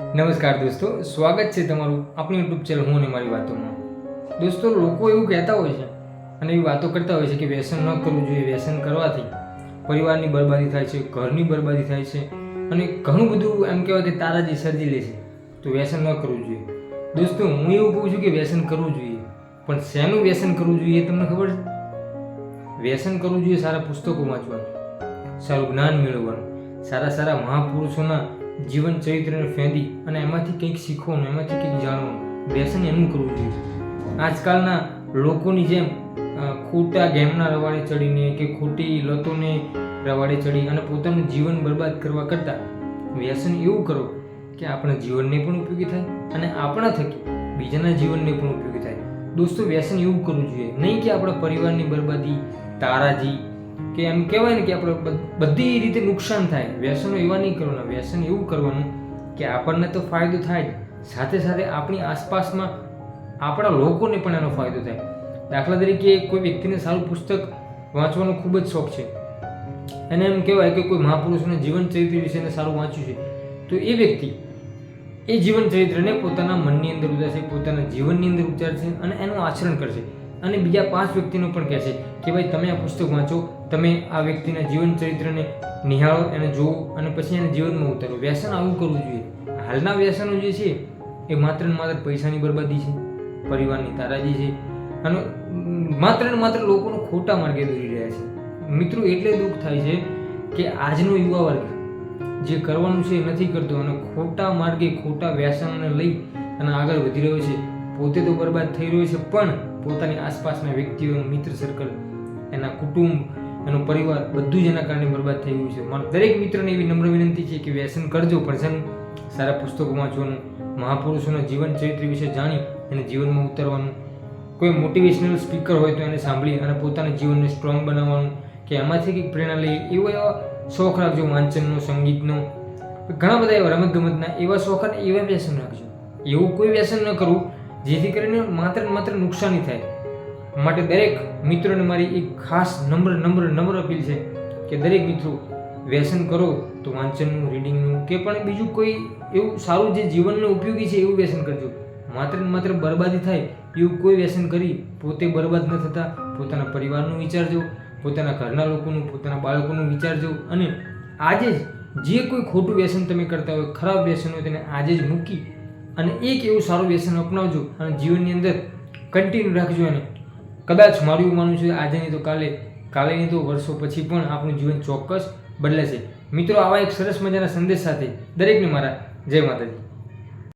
નમસ્કાર દોસ્તો, સ્વાગત છે તમારું આપણી યુટ્યુબ ચેનલ હું અને મારી વાતોમાં. દોસ્તો, લોકો એવું કહેતા હોય છે અને એવી વાતો કરતા હોય છે કે વ્યસન ન કરવું જોઈએ, વ્યસન કરવાથી પરિવારની બરબાદી થાય છે, ઘરની બરબાદી થાય છે અને ઘણું બધું એમ કહેવાય તારાજી સર્જી લે છે. તો વ્યસન ન કરવું જોઈએ. દોસ્તો, હું એવું કહું છું કે વ્યસન કરવું જોઈએ. પણ શેનું વ્યસન કરવું જોઈએ તમને ખબર છે? વ્યસન કરવું જોઈએ સારા પુસ્તકો વાંચવાનું, સારું જ્ઞાન મેળવવાનું, સારા સારા મહાપુરુષોના જીવન ચરિત્રને ફેંદી અને એમાંથી કંઈક શીખવાનું, એમાંથી કંઈક જાણવાનું. વ્યસન એનું કરવું જોઈએ. આજકાલના લોકોની જેમ ખોટા ગેમના રવાડે ચડીને કે ખોટી લતોને રવાડે ચડી અને પોતાનું જીવન બરબાદ કરવા કરતાં વ્યસન એવું કરો કે આપણા જીવનને પણ ઉપયોગી થાય અને આપણા થકી બીજાના જીવનને પણ ઉપયોગી થાય. દોસ્તો, વ્યસન એવું કરવું જોઈએ. નહીં કે આપણા પરિવારની બરબાદી, તારાજી કે એમ કહેવાય ને કે આપણે બધી રીતે નુકસાન થાય. વ્યસનો એવા નહીં કરવાના. વ્યસન એવું કરવાનું કે આપણને તો ફાયદો થાય જ. સાથે સાથે આપણી આસપાસમાં આપણા લોકોને પણ એનો ફાયદો થાય. દાખલા તરીકે કોઈ વ્યક્તિને સારું પુસ્તક વાંચવાનો ખૂબ જ શોખ છે. એને એમ કહેવાય કે કોઈ મહાપુરુષના જીવન ચરિત્ર વિશેને સારું વાંચ્યું છે. તો એ વ્યક્તિ એ જીવન ચરિત્રને પોતાના મનની અંદર ઉતારશે, પોતાના જીવનની અંદર ઉતારશે અને એનું આચરણ કરશે. અને બીજા પાંચ વ્યક્તિનું પણ કહેશે કે ભાઈ તમે આ પુસ્તક વાંચો, તમે આ વ્યક્તિના જીવન ચરિત્રને નિહાળો, એને જુઓ અને પછી એને જીવનમાં ઉતારો. વ્યસન આવું કરવું જોઈએ. હાલના વ્યસનો જે છે, એ માત્ર ને માત્ર પૈસાની બરબાદી છે, પરિવારની તારાજી છે અને માત્ર ને માત્ર લોકોને ખોટા માર્ગે દોરી રહ્યા છે. મિત્રો, એટલે દુઃખ થાય છે કે આજનો યુવા વર્ગ જે કરવાનું છે એ નથી કરતો અને ખોટા માર્ગે, ખોટા વ્યસનને લઈ અને આગળ વધી રહ્યો છે. પોતે તો બરબાદ થઈ રહ્યો છે, પણ પોતાની આસપાસના વ્યક્તિઓ, મિત્ર સર્કલ એના કુટુંબ, એનો પરિવાર બધું જ એના કારણે બરબાદ થઈ ગયું છે. મારા દરેક મિત્રોને એવી નમ્ર વિનંતી છે કે વ્યસન કરજો, પણ સારા પુસ્તકો વાંચવાનું, મહાપુરુષોના જીવન ચરિત્ર વિશે જાણી એને જીવનમાં ઉતારવાનું. કોઈ મોટિવેશનલ સ્પીકર હોય તો એને સાંભળી અને પોતાના જીવનને સ્ટ્રોંગ બનાવવાનું. કે એમાંથી કંઈક પ્રેરણા લઈએ, એવો એવા શોખ રાખજો, વાંચનનો, સંગીતનો. ઘણા બધા એવા રમતગમતના એવા શોખ અને એવા વ્યસન રાખજો. એવું કોઈ વ્યસન ન કરવું. જેથી કરીને માત્ર ને માત્ર નુકસાની થાય. માટે દરેક મિત્રોને મારી એક ખાસ નમ્ર નમ્ર નમ્ર અપીલ છે કે દરેક મિત્રો વ્યસન કરો તો વાંચનનું, રીડિંગનું કે પણ બીજું કોઈ એવું સારું જે જીવનને ઉપયોગી છે એવું વ્યસન કરજો. માત્ર ને માત્ર બરબાદી થાય એવું કોઈ વ્યસન કરી પોતે બરબાદ ન થતા, પોતાના પરિવારનું વિચારજો, પોતાના ઘરના લોકોનું, પોતાના બાળકોનું વિચારજો અને આજે જ જે કોઈ ખોટું વ્યસન તમે કરતા હોય, ખરાબ વ્યસન હોય તેને આજે જ મૂકી અને એક એવું સારું વ્યસન અપનાવજો અને જીવનની અંદર કન્ટિન્યુ રાખજો એને. કદાચ મારું એવું માનવું છે આજે નહીં તો કાલે કાલે નહીં તો વર્ષો પછી પણ આપણું જીવન ચોક્કસ બદલાશે મિત્રો, આવા એક સરસ મજાના સંદેશ સાથે દરેકને મારા જય માતાજી.